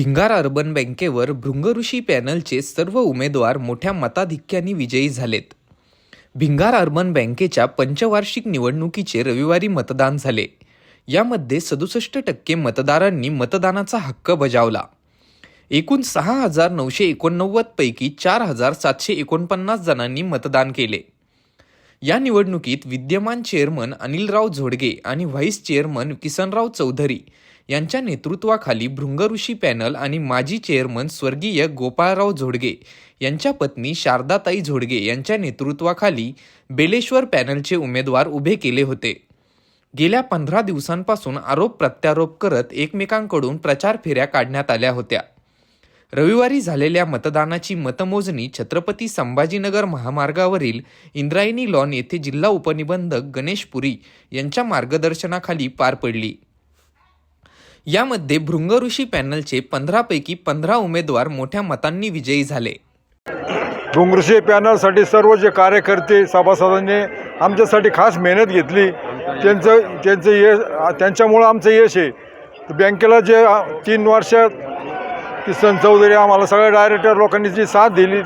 Bhingar urban बँकेवर भृंगऋषी पॅनलचे सर्व उमेदवार मोठ्या मताधिक्याने विजयी झालेत. भिंगार अर्बन बँकेच्या पंचवार्षिक निवडणुकीचे रविवारी मतदान झाले. यामध्ये सदुसष्ट टक्के मतदारांनी मतदानाचा हक्क बजावला. एकूण सहा हजार नऊशे एकोणनव्वद पैकी चार हजार सातशे एकोणपन्नास जणांनी मतदान केले. या निवडणुकीत विद्यमान चेअरमन अनिलराव झोडगे आणि व्हाईस चेअरमन किसनराव चौधरी यांच्या नेतृत्वाखाली भृंगऋषी पॅनल आणि माजी चेअरमन स्वर्गीय गोपाळराव झोडगे यांच्या पत्नी शारदाताई झोडगे यांच्या नेतृत्वाखाली बेलेश्वर पॅनलचे उमेदवार उभे केले होते. गेल्या पंधरा दिवसांपासून आरोप प्रत्यारोप करत एकमेकांकडून प्रचार फेऱ्या काढण्यात आल्या होत्या. रविवारी झालेल्या मतदानाची मतमोजणी छत्रपती संभाजीनगर महामार्गावरील इंद्रायणी लॉन येथे जिल्हा उपनिबंधक गणेश पुरी यांच्या मार्गदर्शनाखाली पार पडली. यामध्ये भृंगऋषी पॅनलचे पंधरापैकी पंधरा उमेदवार मोठ्या मतांनी विजयी झाले. भृंगऋषी पॅनलसाठी सर्व जे कार्यकर्ते सभासदांनी आमच्यासाठी खास मेहनत घेतली. त्यांचं त्यांचं यश त्यांच्यामुळं आमचं यश आहे. बँकेला जे तीन वर्षात किसन चौधरी आम्हाला सगळ्या डायरेक्टर लोकांनी जी साथ दिली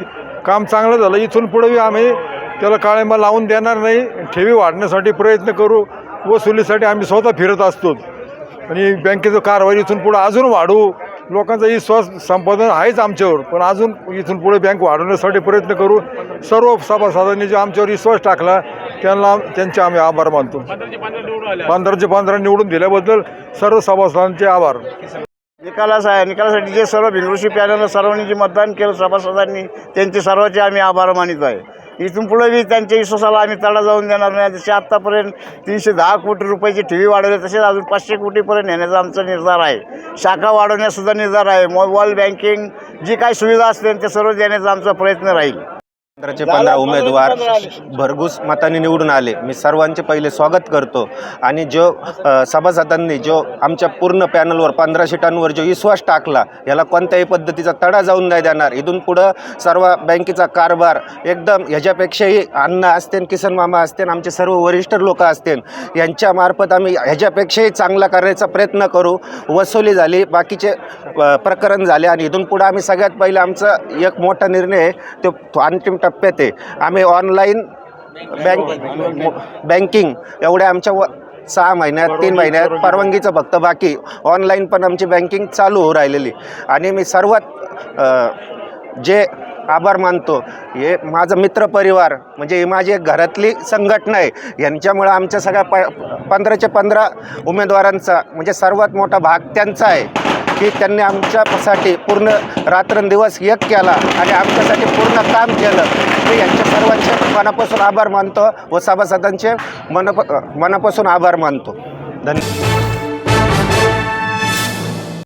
काम चांगलं झालं. इथून पुढेही आम्ही त्याला काळिंबा लावून देणार नाही ठेवी वाढण्यासाठी प्रयत्न करू. वसुलीसाठी आम्ही स्वतः फिरत असतो. आणि बँकेचं कारभार इथून पुढं अजून वाढवू लोकांचा विश्वास संपादन आहेच आमच्यावर पण अजून इथून पुढे बँक वाढवण्यासाठी प्रयत्न करू. सर्व सभासदांनी जो आमच्यावर विश्वास टाकला त्यांना त्यांचे आम्ही आभार मानतो. पंधराचे पंधरा निवडून दिल्याबद्दल सर्व सभासदांचे आभार. निकालास आहे निकालासाठी जे सर्व भिंगृषी पॅनलनं सर्वांनी जे मतदान केलं सभासदांनी त्यांचे सर्वांचे आम्ही आभार मानित आहे. इथून पुढे बी त्यांच्या विश्वासाला आम्ही तडा जाऊन देणार नाही. जसे आत्तापर्यंत तीनशे दहा कोटी रुपयाची ठेवी वाढवली तसेच अजून पाचशे कोटीपर्यंत नेण्याचा आमचा निर्धार आहे. शाखा वाढवण्यासुद्धा निर्धार आहे. मोबाईल बँकिंग जी काही सुविधा असतील ते सर्व देण्याचा आमचा प्रयत्न राहील. पंधराचे पंधरा उमेदवार भरघोस मताने निवडून आले. मी सर्वांचे पहिले स्वागत करतो. आणि जो सभासदांनी जो आमच्या पूर्ण पॅनलवर पंधरा सीटांवर जो विश्वास टाकला याला कोणत्याही पद्धतीचा तडा जाऊन नाही देणार. इथून पुढं सर्व बँकेचा कारभार एकदम ह्याच्यापेक्षाही अण्णा असतील किसन मामा असतील आमचे सर्व वरिष्ठ लोक असतील यांच्यामार्फत आम्ही ह्याच्यापेक्षाही चांगला करण्याचा प्रयत्न करू. वसुली झाली बाकीचे प्रकरण झाले. आणि इथून पुढं आम्ही सगळ्यात पहिले आमचा एक मोठा निर्णय तो अंतिम टप्प्यात आहे. आम्ही ऑनलाईन बँक बँकिंग एवढ्या आमच्या व सहा महिन्यात तीन महिन्यात परवानगीचं फक्त बाकी. ऑनलाईन पण आमची बँकिंग चालू होऊ राहिलेली. आणि मी सर्वात जे आभार मानतो हे माझं मित्रपरिवार म्हणजे ही माझी एक घरातली संघटना आहे. यांच्यामुळं आमच्या सगळ्या प पंधराचे पंधरा उमेदवारांचा म्हणजे सर्वात मोठा भाग त्यांचा आहे. की त्यांनी आमच्यासाठी पूर्ण रात्रंदिवस एक केला आणि आमच्यासाठी पूर्ण काम केलं. मी यांच्या सर्वांचे मनापासून आभार मानतो व सभासदांचे मनप मनापासून आभार मानतो. धन्यवाद